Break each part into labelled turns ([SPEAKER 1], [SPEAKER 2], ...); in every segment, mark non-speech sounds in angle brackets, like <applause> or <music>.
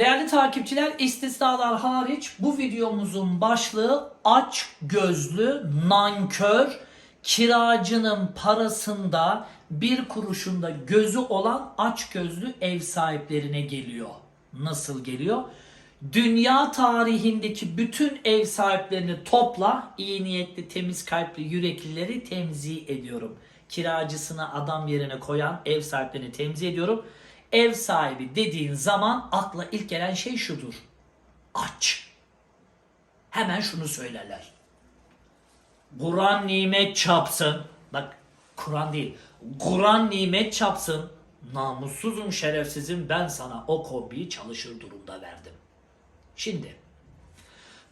[SPEAKER 1] Değerli takipçiler istisnalar hariç bu videomuzun başlığı aç gözlü nankör kiracının parasında bir kuruşunda gözü olan aç gözlü ev sahiplerine geliyor. Nasıl geliyor? Dünya tarihindeki bütün ev sahiplerini topla, iyi niyetli, temiz kalpli, yüreklileri temzih ediyorum. Kiracısını adam yerine koyan ev sahiplerini temzih ediyorum. Ev sahibi dediğin zaman akla ilk gelen şey şudur. Aç. Hemen şunu söylerler. Kur'an nimet çapsın. Bak Kur'an değil. Kur'an nimet çapsın. Namussuzum şerefsizim ben sana o kombiyi çalışır durumda verdim. Şimdi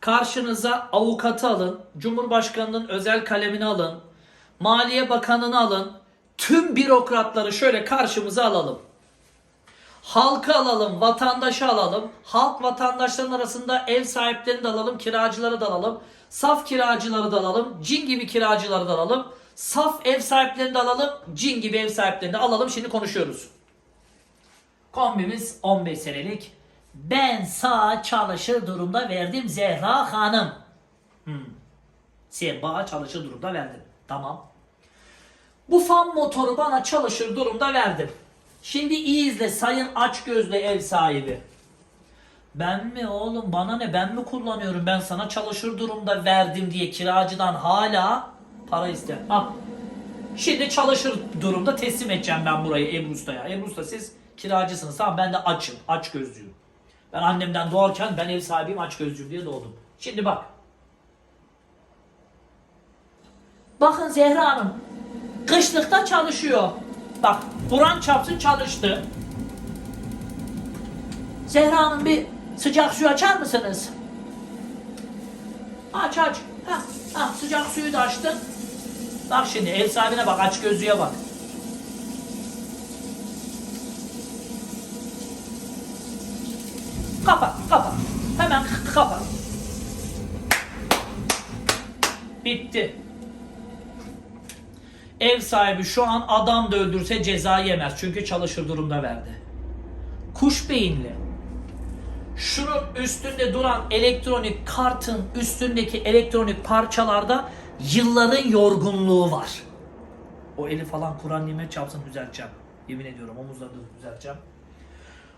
[SPEAKER 1] karşınıza avukatı alın, Cumhurbaşkanının özel kalemini alın, Maliye Bakanını alın, tüm bürokratları şöyle karşımıza alalım. Halkı alalım, vatandaşı alalım. Halk vatandaşların arasında ev sahiplerini de alalım, kiracıları da alalım. Saf kiracıları da alalım, cin gibi kiracıları da alalım. Saf ev sahiplerini de alalım, cin gibi ev sahiplerini de alalım. Şimdi konuşuyoruz. Kombimiz 15 senelik. Ben sağ çalışır durumda verdim Zehra Hanım. Hmm. Sen bana çalışır durumda verdim. Tamam. Bu fan motoru bana çalışır durumda verdim. Şimdi iyi izle sayın aç gözlü ev sahibi. Ben mi oğlum bana ne ben mi kullanıyorum ben sana çalışır durumda verdim diye kiracıdan hala para ister. Al. Şimdi çalışır durumda teslim edeceğim ben burayı Ebru Usta'ya. Ebru Usta siz kiracısınız tamam ben de açım aç gözlüyüm. Ben annemden doğarken ben ev sahibiyim aç gözlüyüm diye doğdum. Şimdi bak. Bakın Zehra Hanım kışlıkta çalışıyor. Bak Kur'an çapsın çalıştı. Zehra Hanım bir sıcak suyu açar mısınız? Aç aç. Hah, hah, sıcak suyu da açtın. Bak şimdi ev sahibine bak aç gözlüğe bak. Kapat kapat. Hemen kapat. Bitti. Ev sahibi şu an adam da öldürse ceza yemez. Çünkü çalışır durumda verdi. Kuş beyinli. Şunun üstünde duran elektronik kartın üstündeki elektronik parçalarda yılların yorgunluğu var. O eli falan Kur'an nimet çarpsın düzelteceğim. Yemin ediyorum omuzları düzelteceğim.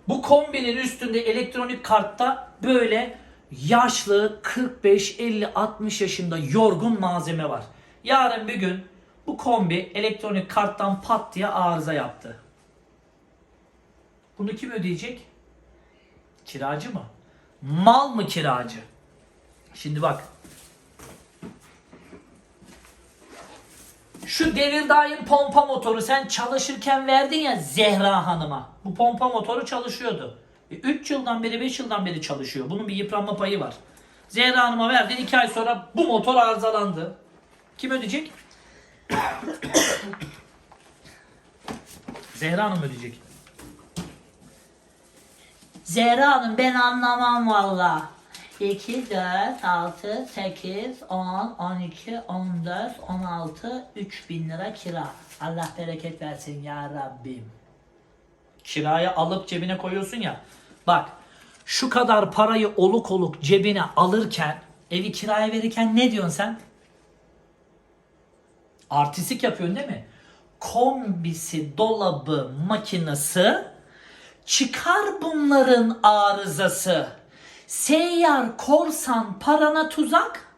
[SPEAKER 1] Bu kombinin üstünde elektronik kartta böyle yaşlı 45, 50, 60 yaşında yorgun malzeme var. Yarın bir gün bu kombi elektronik karttan pat diye arıza yaptı. Bunu kim ödeyecek? Kiracı mı? Mal mı kiracı? Şimdi bak. Şu devir daim pompa motoru sen çalışırken verdin ya Zehra Hanım'a. Bu pompa motoru çalışıyordu. 3 yıldan beri 5 yıldan beri çalışıyor. Bunun bir yıpranma payı var. Zehra Hanım'a verdin 2 ay sonra bu motor arızalandı. Kim ödeyecek? <coughs> Zehra Hanım ödeyecek. Zehra Hanım ben anlamam valla. 2, 4, 6, 8, 10, 12, 14, 16, 3 bin lira kira. Allah bereket versin ya Rabbim. Kiraya alıp cebine koyuyorsun ya. Bak şu kadar parayı oluk oluk cebine alırken evi kiraya verirken ne diyorsun sen? Artistik yapıyorsun değil mi? Kombisi, dolabı, makinesi çıkar bunların arızası. Seyyar korsan parana tuzak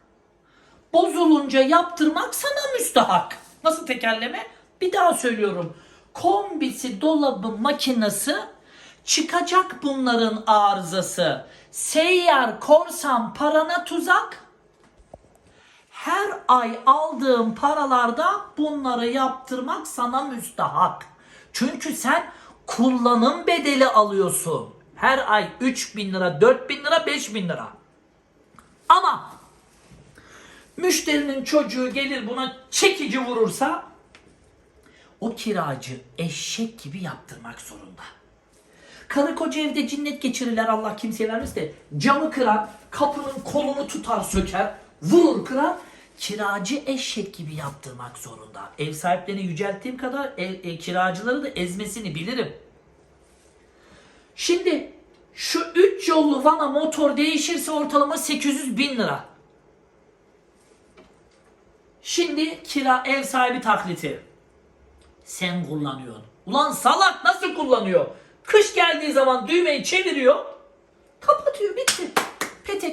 [SPEAKER 1] bozulunca yaptırmak sana müstahak. Nasıl tekerleme? Bir daha söylüyorum. Kombisi, dolabı, makinesi çıkacak bunların arızası. Seyyar korsan parana tuzak her ay aldığın paralarda bunları yaptırmak sana müstahak. Çünkü sen kullanım bedeli alıyorsun. Her ay 3 bin lira, 4 bin lira, 5 bin lira. Ama müşterinin çocuğu gelir buna çekici vurursa o kiracı eşek gibi yaptırmak zorunda. Karı koca evde cinnet geçirirler Allah kimseye vermez de camı kırar, kapının kolunu tutar söker, vurur kırar. Kiracı eşek gibi yaptırmak zorunda. Ev sahiplerini yücelttiğim kadar ev, e, kiracıları da ezmesini bilirim. Şimdi Şu 3 yollu vana motor değişirse ortalama 800 bin lira. Şimdi kira ev sahibi taklidi. Sen kullanıyorsun. Ulan salak nasıl kullanıyor? Kış geldiği zaman düğmeyi çeviriyor. Kapatıyor bitti.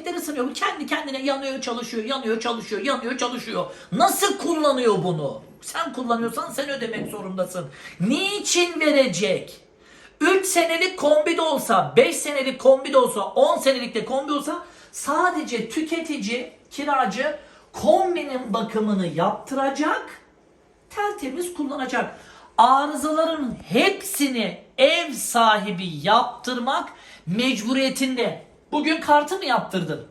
[SPEAKER 1] Petekler ısınıyor. Kendi kendine yanıyor çalışıyor, yanıyor çalışıyor, yanıyor çalışıyor. Nasıl kullanıyor bunu? Sen kullanıyorsan sen ödemek zorundasın. Niçin verecek? 3 senelik kombi de olsa, 5 senelik kombi de olsa, 10 senelik de kombi olsa sadece tüketici, kiracı kombinin bakımını yaptıracak tertemiz kullanacak. Arızaların hepsini ev sahibi yaptırmak mecburiyetinde. Bugün kartı mı yaptırdın?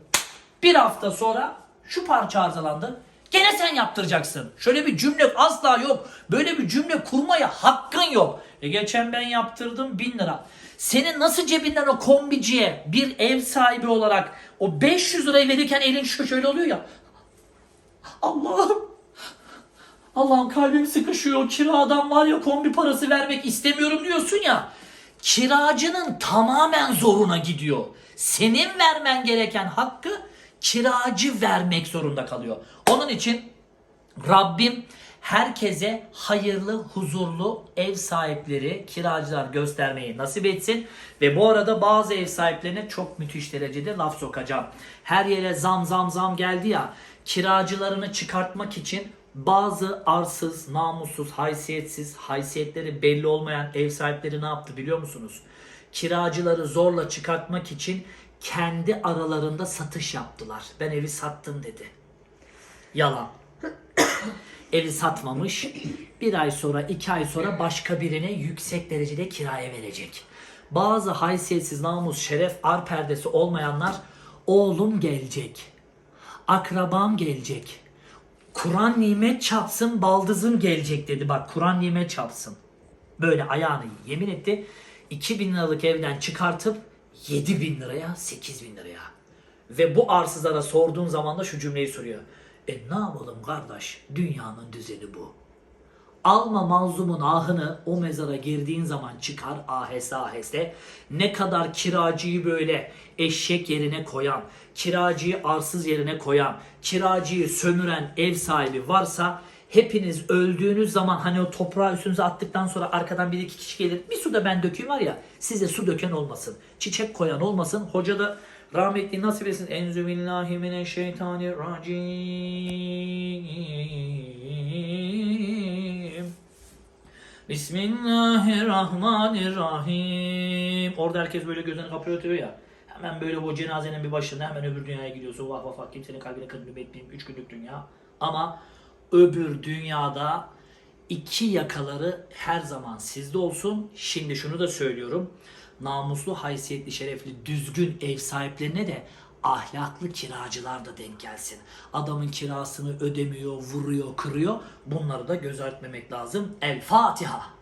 [SPEAKER 1] Bir hafta sonra şu parça arızalandı. Gene sen yaptıracaksın. Şöyle bir cümle asla yok. Böyle bir cümle kurmaya hakkın yok. E geçen ben yaptırdım bin lira. Senin nasıl cebinden o kombiciye bir ev sahibi olarak o 500 lirayı verirken elin şu şöyle oluyor ya. Allah'ım Allah'ım kalbim sıkışıyor. Kiradan var ya kombi parası vermek istemiyorum diyorsun ya. Kiracının tamamen zoruna gidiyor. Senin vermen gereken hakkı kiracı vermek zorunda kalıyor. Onun için Rabbim herkese hayırlı, huzurlu ev sahipleri, kiracılar göstermeyi nasip etsin. Ve bu arada bazı ev sahiplerine çok müthiş derecede laf sokacağım. Her yere zam zam zam geldi ya, kiracılarını çıkartmak için bazı arsız, namussuz, haysiyetsiz, haysiyetleri belli olmayan ev sahipleri ne yaptı biliyor musunuz? Kiracıları zorla çıkartmak için kendi aralarında satış yaptılar. Ben evi sattım dedi. Yalan. <coughs> Evi satmamış. Bir ay sonra, iki ay sonra başka birine yüksek derecede kiraya verecek. Bazı haysiyetsiz, namus, şeref, ar perdesi olmayanlar oğlum gelecek. Akrabam gelecek. Kur'an nimet çapsın, baldızım gelecek dedi. Bak Kur'an nimet çapsın. Böyle ayağını yemin etti. 2000 liralık evden çıkartıp 7000 liraya, 8000 liraya. Ve bu arsızlara sorduğun zaman da şu cümleyi soruyor. E ne yapalım kardeş? Dünyanın düzeni bu. Alma mazlumun ahını o mezara girdiğin zaman çıkar aheste aheste. Ne kadar kiracıyı böyle eşek yerine koyan, kiracıyı arsız yerine koyan, kiracıyı sömüren ev sahibi varsa hepiniz öldüğünüz zaman hani o toprağı üstünüze attıktan sonra arkadan bir iki kişi gelir. Bir su da ben dökeyim var ya size su döken olmasın. Çiçek koyan olmasın. Hoca da rahmetli nasip etsin. Enzü billahi mineşşeytanirracim. Bismillahirrahmanirrahim. Orada herkes böyle gözlerini kapatıyor ya. Hemen böyle bu cenazenin bir başında hemen öbür dünyaya gidiyorsun. Vah vah vah kimsenin kalbine kırmızı etmeyeyim. Üç günlük dünya. Ama öbür dünyada iki yakaları her zaman sizde olsun. Şimdi şunu da söylüyorum. Namuslu, haysiyetli, şerefli, düzgün ev sahiplerine de ahlaklı kiracılar da denk gelsin. Adamın kirasını ödemiyor, vuruyor, kırıyor. Bunları da göz artmamak lazım. El Fatiha.